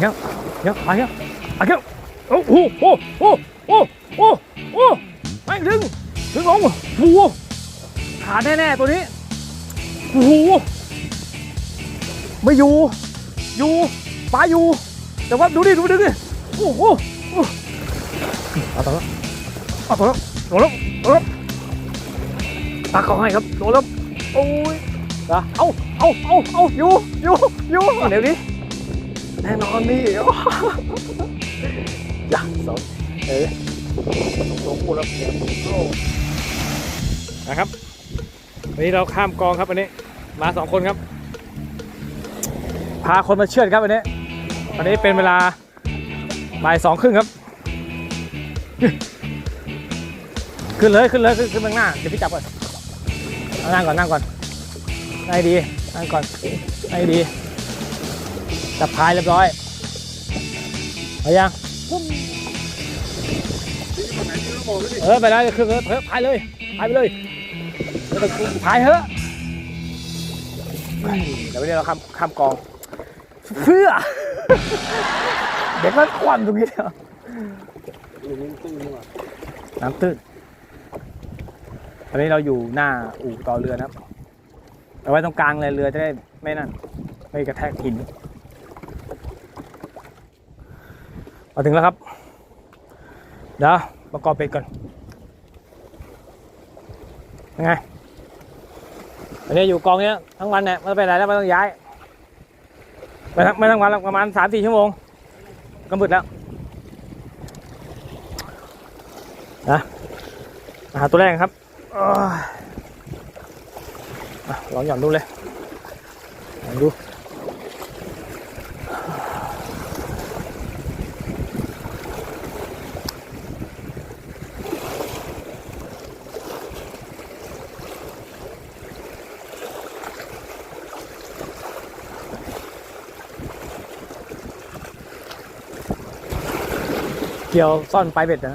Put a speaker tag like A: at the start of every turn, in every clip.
A: เงี้ยเงี้ยไปเงี้ยไปเงี้ยโอ้โหโอ้โหโอ้โหโอ้ไม่ถึงถึงลงโอ้โหขาแน่ๆตัวนี้โอ้โหไม่อยู่ อยู่ปลาอยู่ แต่ว่าดูดิดูดิดิโอ้โหโอ้เอาต่อแล้วเอาต่อแล้วโดนแล้วโดนแล้วปลาเขาให้ครับโดนแล้วโอ้ยนะเอาเอาเอาเอาอยู่อยู่อยู่เดี๋ยวนี้ แน่นอนนี่อย่าสนเอ้ยสองคู่แล้วโอ้นะครับวันนี้เราข้ามกองครับวันนี้ มาสองคนครับ พาคนมาเชือดครับวันนี้ตอนนี้เป็นเวลาบ่ายสองครึ่งครับ ขึ้นเลยขึ้นเลยขึ้นขึ้นข้างหน้าเดี๋ยวพี่จับก่อนนั่งก่อนนั่งก่อนนั่งให้ดีนั่งก่อนนั่งให้ดี จับพายเรียบร้อยเอายังเออไปแล้วขึ้นเลยเออพายเลยพายไปเลยพายเถอะเดี๋ยววันนี้เราข้ามข้ามกองเพื่อเด็กมันควันตรงนี้เดียวน้ำตื้นตอนนี้เราอยู่หน้าอู่ต่อเรือนะครับเอาไว้ตรงกลางเลยเรือจะได้ไม่นั่นไม่กระแทกหิน มาถึงแล้วครับ เดี๋ยวประกอบเป็ดก่อนยังไงวันนี้อยู่กองเนี้ยทั้งวันเนี่ยไม่ต้องไปไหนแล้วไม่ต้องย้ายไม่ทั้งไม่ทั้งวันประมาณสามสี่ชั่วโมงก็มืดแล้วนะมาหาตัวแรกครับอลองหย่อนดูเลยลองดู กียวซ่อนปลายเบ็ดนะ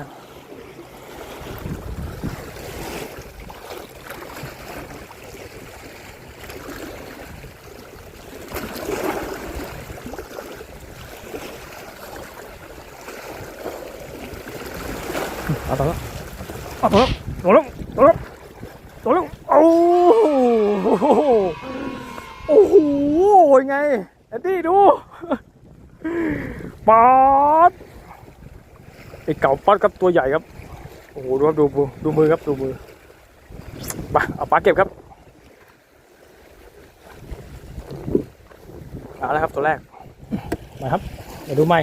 A: เอาตัวเอาตัวตัวล้วตัวล้วตัวล้วโอ้โหโอ้โหยังไงแอนดี้ดูป๊อด ไอเก่าป๊อดครับตัวใหญ่ครับโอ้โหดูครับดูดูมือครับดูมือมาเอาปลาเก็บครับเอาละครับตัวแรกมาครับเดี๋ยวดูใหม่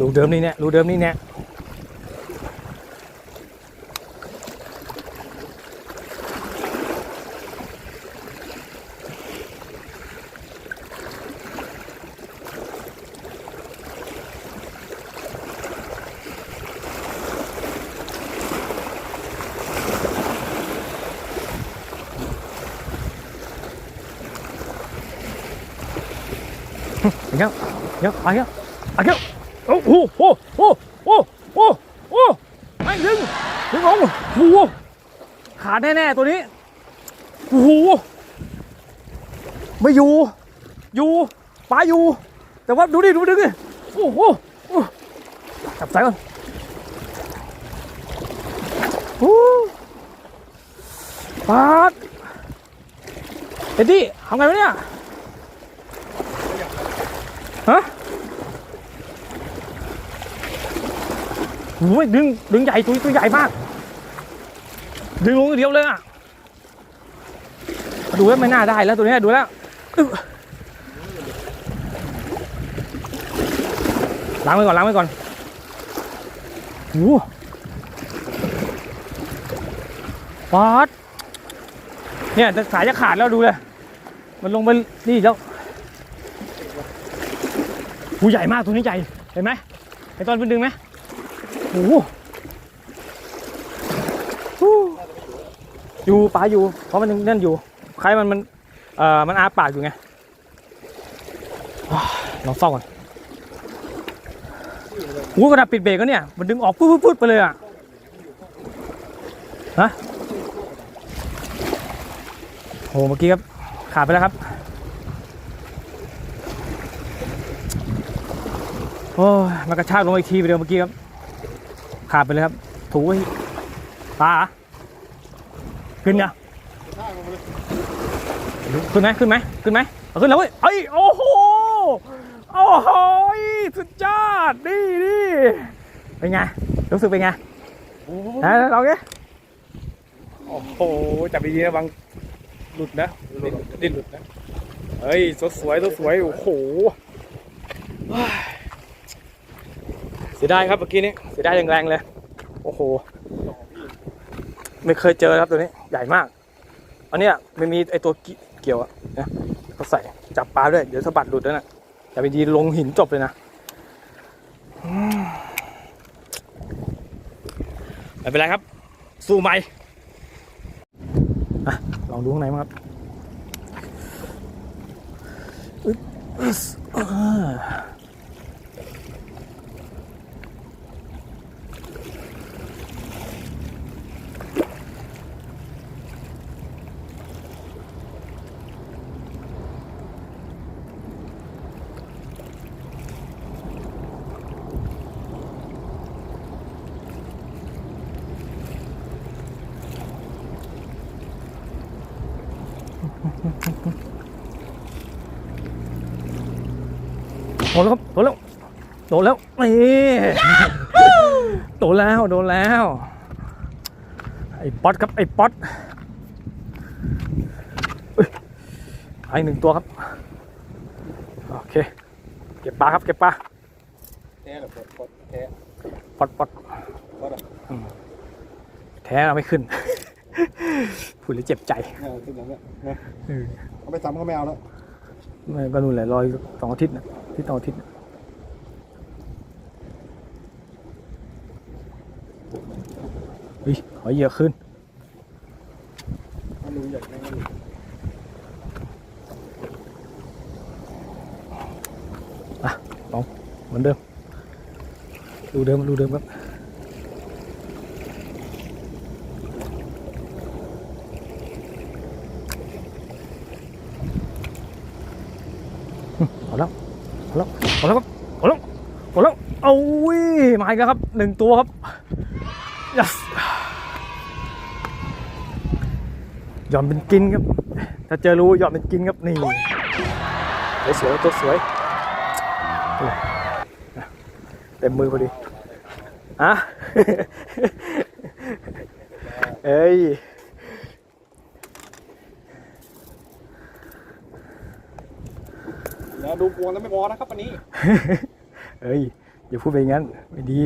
A: รูเดิมนี่เนี่ยรูเดิมนี่เนี่ยอย่างเงี้ยอย่างเงี้ยไปเงี้ยไปเงี้ย โอ้โหโอ้โหโอ้โหโอ้โหไม่ดึง ดึงลงโอ้โหขาดแน่ ๆ ตัวนี้โอ้โหไม่อยู่ อยู่ปลาอยู่ แต่ว่าดูดิ ดูดิดูดิโอ้โหจับสายก่อนโอ้ปลาดเอ็ดดี้ทำไงวะเนี่ย ฮะโอ้ยดึง ดึงใหญ่ตัวตัวใหญ่มาก ดึงลงเดียวเลยอะ ดูแล้วไม่น่าได้แล้วตัวนี้ดูแล้วล้างไว้ก่อนล้างไว้ก่อนโอ้ปอดเนี่ยสายจะขาดแล้วดูเลย มันลงไปนี่แล้วหูใหญ่มากตัวนี้ใหญ่ เห็นไหมไอตอนเป็นดึงไหมโอ้โหฮู้ อยู่ปลาอยู่ เพราะมันยังนั่นอยู่ใครมันมันเอ่อมันอาปากอยู่ไงลองซ่อมก่อนหูกระดาษปิดเบรกก็เนี่ย มันดึงออกปุ๊บปุ๊บปุ๊บไปเลยอะฮะโหเมื่อกี้ครับขาดไปแล้วครับโอ้ยมันกระชากลงอีกทีไปเดียวเมื่อกี้ครับขาดไปเลยครับ ถูไว้ตา ขึ้นยังขึ้นไหมขึ้นไหมขึ้นไหมเอาขึ้นแล้วเว้ยเอ้ยโอ้โหโอ้โหสุดยอดนี่นี่เป็นไงรู้สึกเป็นไงนะลองดิโอ้โหจับดีๆนะบางหลุดนะดิ้นดิ้นหลุดนะเฮ้ยสดสวยสดสวยโอ้โหว้ายเสียดายครับเมื่อกี้นี้เสียดายอย่างแรงเลย โอ้โห ไม่เคยเจอครับตัวนี้ใหญ่มาก อันนี้ไม่มีไอตัวเกี่ยวอะนะเขาใส่จับปลาด้วย เดี๋ยวสะบัดหลุดแล้วนะอย่าไปดีลงหินจบเลยนะไม่เป็นไรครับ สู้ไหม่ลองดูข้างในมั้งครับอ โดนแล้วครับโดนแล้วโดนแล้วนี่โดนแล้วโดนแล้ว ไอ้ป๊อตครับไอ้ป๊อตเอ้ยไอ้หนึ่งตัวครับ โอเค เก็บปลาครับเก็บปลา
B: แท้หรอปลดปลดแท้
A: ป๊อตป๊อต
B: ปลดอะ
A: แท้เราไม่ขึ้นพูดแล้วเจ็บใจ
B: เออขึ้นอย่างเงี้ยนะ
A: เออ
B: เอาไปซ้ำก็ไม่เอาแล้ว
A: ไม่ก็นู่นแหละรอยสองอาทิตย์นะ ที่สองอาทิศเฮ้ยขอเยอะขึ้น
B: อะลอง
A: เหมือนเดิมรูเดิมรูเดิมครับ เอาแล้ว เอาแล้วเอาแล้วครับเอาแล้วเอาแล้วเอาวิมาอีกแล้วครับหนึ่งตัวครับ yes หย่อนเป็นกินครับ ถ้าเจอรูหย่อนเป็นกินครับนี่สวยตัวสวยเต็มมือพอดีอะเอ้ย
B: แล้วดูพวงแล้วไม่พอนะครับวันนี้
A: เอ้ยอย่าพูดไปงั้น ไม่ดี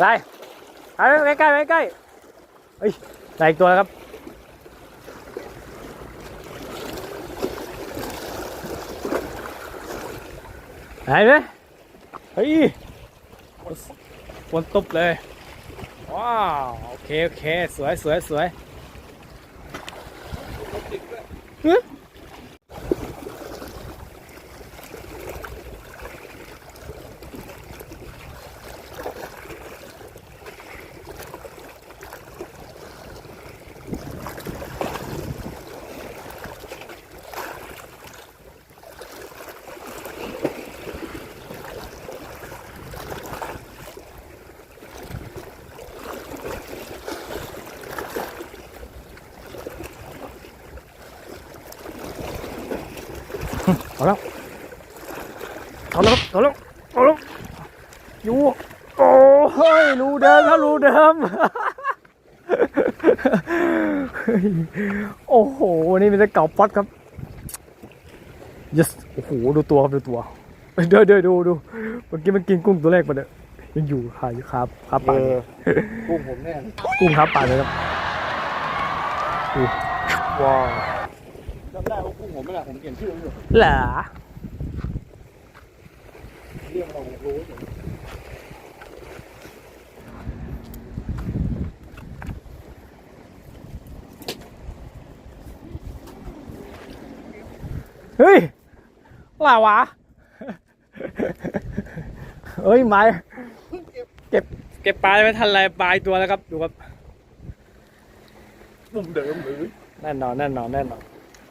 A: ได้ไปใกล้ๆไปใกล้เฮ้ยได้อีกตัวแล้วครับ ไหนเลยเฮ้ยวนตบเลย ว้าว โอเค โอเค สวยสวยสวย เอาแล้วเอาแล้วครับเอาแล้วเอาแล้วอยู่โอ้เฮ้ยรูเดิมครับรูเดิมเฮ้ยโอ้โหนี่เป็นแต่เก่าป๊อตครับ yes โอ้โหดูตัวครับดูตัวเดี๋ยวเดี๋ยวดูดูเมื่อกี้มันกินกุ้งตัวแรกมาเนี่ยยังอยู่ขาอยู่ขาขา
B: เอ
A: ปาก
B: อกุ้งผมแน่เลย
A: กุ้งขาปากเลยครับดูว้าว
B: จำได้ว่ากุ้งผมไม่แหละผมเขียนชื่อไว้อยู่
A: เหรอ
B: เรื่องเราผมรู้อยู่
A: เฮ้ยอะไรวะเฮ้ยไม้
B: เพิ่งเก็บ
A: เก็บเก็บปลาไม่ทันไรปลายตัวแล้วครับดูครับ
B: มุมเดิมหรือ
A: แน่นอนแน่นอนแน่นอน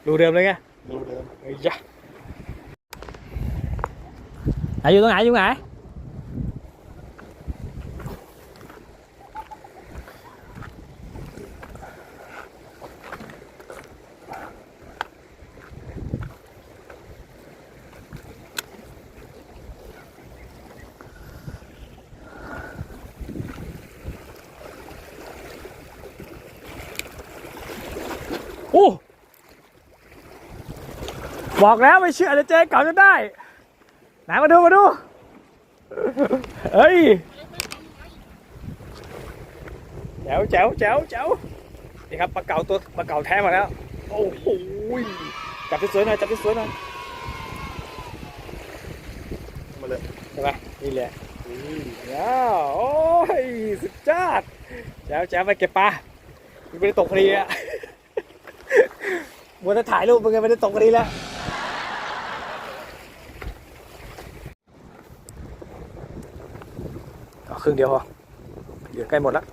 A: ดูเดิมเลยไง
B: รูเดิม
A: เฮ้ยจ้ะไหนอยู่ตรงไหนอยู่ไหนโอ้ บอกแล้วไม่เชื่อเลยเจ๊เก่าจะได้ไหนมาดูมาดูเฮ้ยแจ๋วแจ๋วแจ๋วแจ๋วนี่ครับปลาเก๋าตัวปลาเก๋าแท้มาแล้ว โอ้โหจับที่สวยหน่อยจับที่สวยหน่อย
B: มาเลย
A: ใช่ไหมนี่แหละว้าวโอ้ยสุดยอดแจ๋วแจ๋วไปเก็บปลาไม่ได้ตกพอดีอะมัวแต่ถ่ายรูปเป็นไงไม่ได้ตกพอดีแล้ว เอา ครึ่งเดียวพอเหลือใกล้หมดแล้ว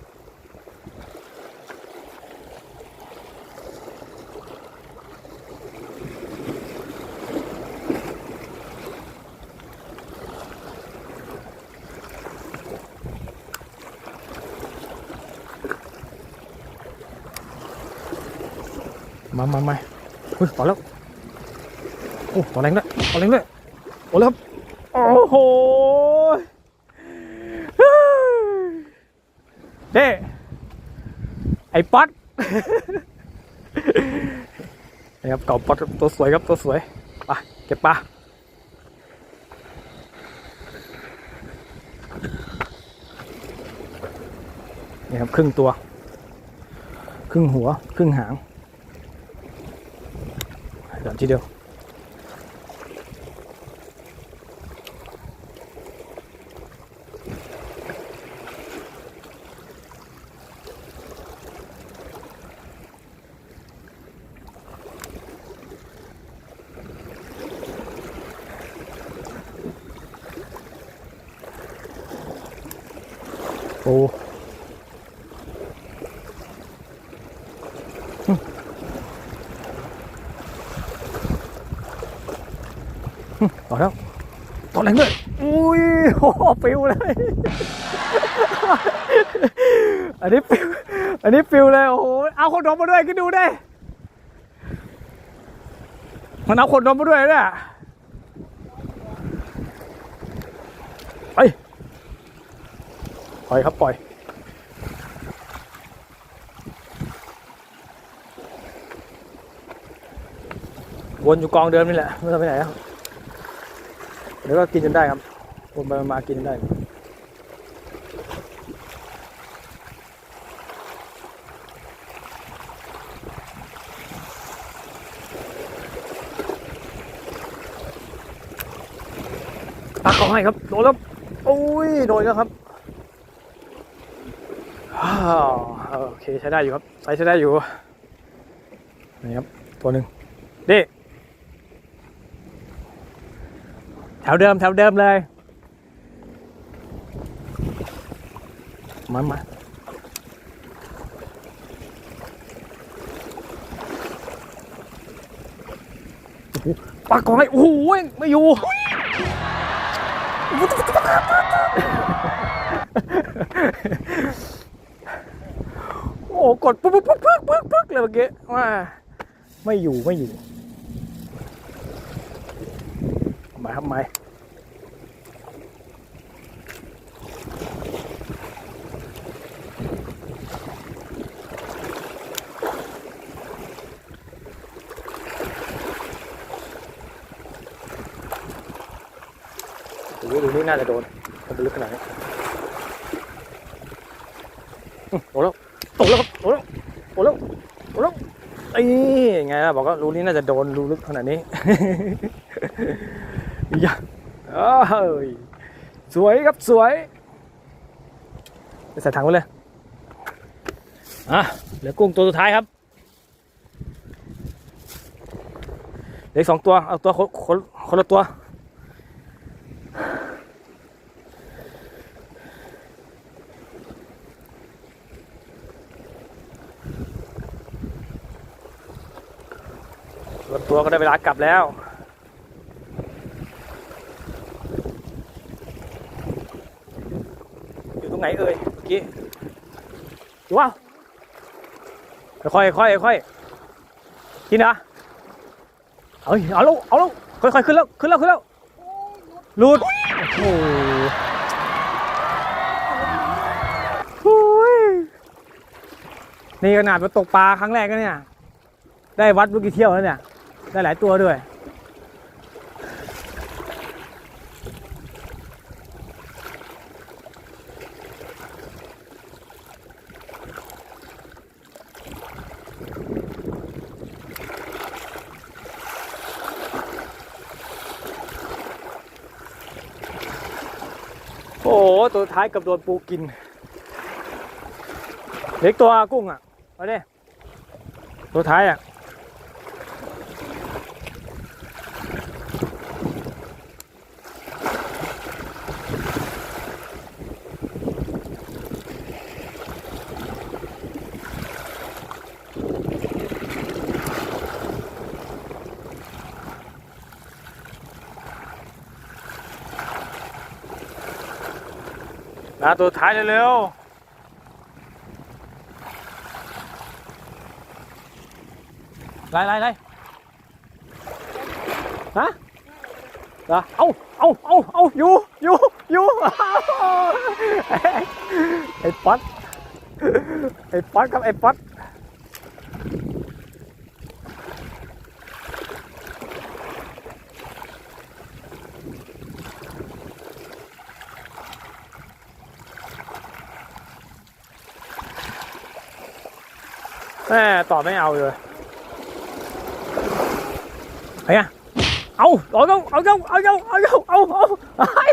A: มามามาอุ้ยต่อแล้วโอ้ต่อแรงด้วยต่อแรงด้วยโอ้แล้วครับโอ้โห เด้ไอ้ป๊อตนี่ครับเก่าป๊อตตัวสวยครับตัวสวยไปเก็บปลานี่ครับครึ่งตัว ครึ่งหัว ครึ่งหางเดี๋ยวทีเดียว โอ้ต่อแล้วต่อแรงด้วยอุ้ยโอ้โหฟิวเลย อันนี้ฟิวอันนี้ฟิวเลย โอ้โห เอาคนนมมาด้วยคิดดูได้ มันเอาคนนมมาด้วยเนี่ยไป ปล่อยครับปล่อย วนอยู่กองเดิมนี่แหละ ไม่ต้องไปไหนแล้วเดี๋ยวก็กินจนได้ครับวนไปมากินจนได้ตักเขาให้ครับ โดนแล้ว โอ้ย โดนแล้วครับาวโอเคใช้ได้อยู่ครับใช้ใช้ได้อยู่นี่ครับตัวหนึ่งดิแถวเดิมแถวเดิมเลยมามาปากกองให้โอ้โหไม่อยู่ กดปึ๊กปึ๊กปึ๊กปึ๊กปึ๊กปึ๊กเลยเมื่อกี้ว่าไม่อยู่ไม่อยู่เอามาครับไม้โอ้โหดูนี่น่าจะโดนมันเป็นลึกขนาดนี้อื้อโดนแล้ว ตกแล้วครับโอ้แล้วโอ้แล้วโอ้แล้วไอ้ นี่ ไงล่ะบอกว่ารูนี้น่าจะโดนรูลึกขนาดนี้อย่าเอ้ยสวยครับสวยใส่ถังไปเลยอะเหลือกุ้งตัวสุดท้ายครับเหลือสองตัวเอาตัวคนคนคนละตัว ก็ได้เวลากลับแล้ว อยู่ตรงไหนเอ่ยเมื่อกี้อยู่ว่าค่อยค่อยค่อยกินเหรอเอ้ยเอาล้วเอาล้วค่อยๆขึ้นแล้วขึ้นแล้วขึ้นแล้วหลุดโอ้ยนี่ขนาดมาตกปลาครั้งแรกนะเนี่ย ได้วัดเมื่อกี้เที่ยวแล้วเนี่ย ได้หลายตัวด้วย โอ้โห ตัวท้ายเกับโดนปูกิน เล็กตัวกุ้งอะมาดิตัวท้ายอะ มาตัวท้ายเร็วๆไล่ไล่ไล่ฮะเอเอาเอาเอาเอาอยู่อยู่อยู่ไอ้ป๊อตไอ้ป๊อตครับไอ้ป๊อต แม่ตอบไม่เอาเลยไอ้อะเอาเอาเอาเอาเอาเอาเอาเอาเอาเอาไอ้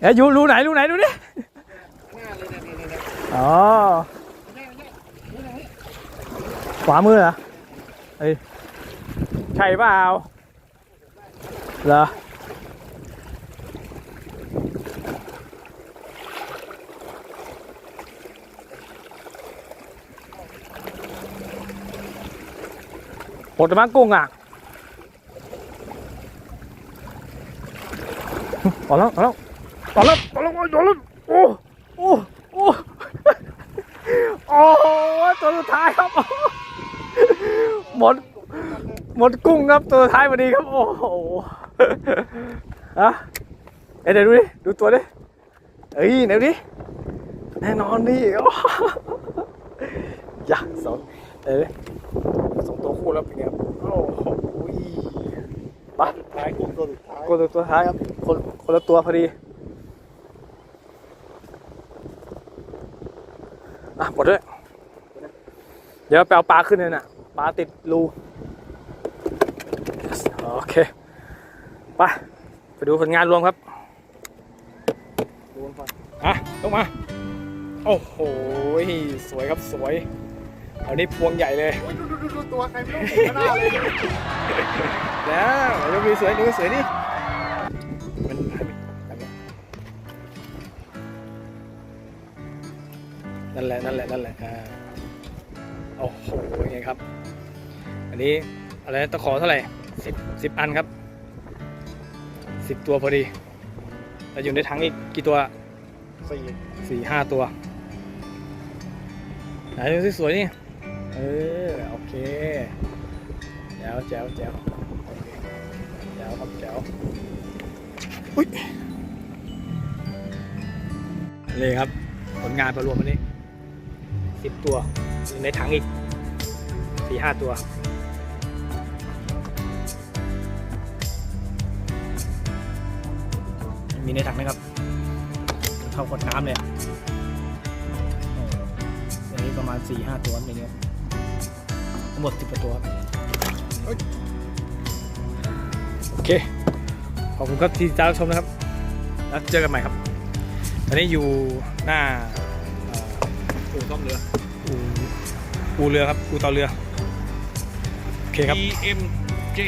A: เอ้ยอยู่รูไหนรูไหนดูดิ
B: หน้าเลยเนี่ยเนี่ยเนี่ย
A: อ๋อ
B: เนี่ยเนี่ยเนี่ยเนี่ย
A: ขวามือเหรอเอ้ยใช่เปล่าเหรอ หมดแล้วมั้งกุ้งอะต่อแล้วต่อแล้วต่อแล้วต่อแล้วต่อแล้วโอ้โอ้โอ้โอ้ตัวสุดท้ายครับหมดหมดกุ้งครับตัวท้ายพอดีครับโอ้โหอะเดี๋ยวดูดิดูตัวดิเอ้ยเดี๋ยวดิแน่นอนดิโอ้ยะสองเอ้ย สองตัวคู่แล้วเป็นไงครับโอ้โหไป
B: ท้ายกุ้งตัวสุดท้าย
A: กดตัวท้ายครับ คนคนละตัวพอดีอะหมดด้วยเดี๋ยวไปเอาปลาขึ้นเลยน่ะปลาติดรู Yes โอเคไปไปดูผลงานรวมครับ
B: โดนฟัน
A: อะต้องมา โอ้โห สวยครับสวย อันนี้พวงใหญ่เลย
B: โอ้ยดูดูดูดูตัวใครไม่รู้ติดหน้าเลย
A: แล้วยกมือสวยดูสวยดิมันนั่นแหละนั่นแหละนั่นแหละอ่าโอ้โหยังไงครับ อันนี้อะไรนะตะขอเท่าไหร่สิบสิบอันครับสิบตัวพอดีแล้วอยู่ในถังอีกกี่ตัว
B: สี่
A: สี่ห้าตัวไหนดูสิสวยนี่ เออโอเคแจ๋วแจ๋วแจ๋วโอเคแจ๋วครับแจ๋วอุ้ยเลยครับ ผลงานประรวมวันนี้สิบตัวอยู่ในถังอีกสี่ห้าตัวมีในถังไหมครับเท่าขวดน้ำเลยอะประมาณ4ี่ห้าตัวอย่างเงี้ ทั้งหมดสิบกว่าตัวครับโอเค ขอบคุณครับที่ติดตามรับชมนะครับ แล้วเจอกันใหม่ครับ ตอนนี้อยู่หน้าเอ่อ
C: อู่ซ่อมเรือ
A: อู่อู่เรือครับ อู่ต่อเรือ โอเคครับ
C: EMJ